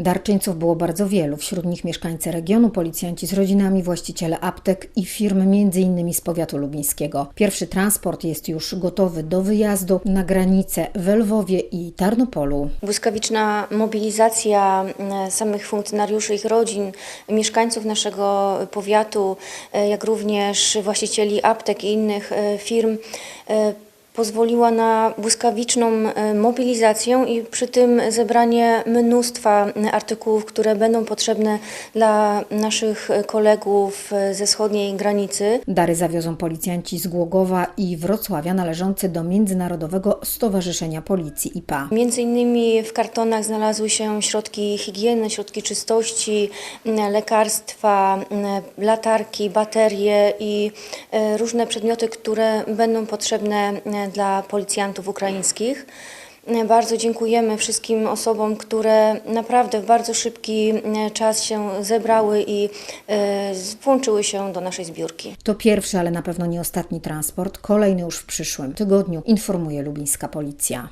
Darczyńców było bardzo wielu, wśród nich mieszkańcy regionu, policjanci z rodzinami, właściciele aptek i firm m.in. z powiatu lubińskiego. Pierwszy transport jest już gotowy do wyjazdu na granicę w Lwowie i Tarnopolu. Błyskawiczna mobilizacja e, samych funkcjonariuszy, ich rodzin, mieszkańców naszego powiatu, e, jak również właścicieli aptek i innych e, firm e, pozwoliła na błyskawiczną e, mobilizację i przy tym zebranie mnóstwa e, artykułów, które będą potrzebne dla naszych e, kolegów ze wschodniej granicy. Dary zawiozą policjanci z Głogowa i Wrocławia należący do Międzynarodowego Stowarzyszenia Policji IPA. Między innymi w kartonach znalazły się środki higieny, środki czystości, lekarstwa, latarki, baterie i różne przedmioty, które będą potrzebne dla policjantów ukraińskich. Bardzo dziękujemy wszystkim osobom, które naprawdę w bardzo szybki e, czas się zebrały i e, włączyły się do naszej zbiórki. To pierwszy, ale na pewno nie ostatni transport, kolejny już w przyszłym tygodniu, informuje lubińska policja.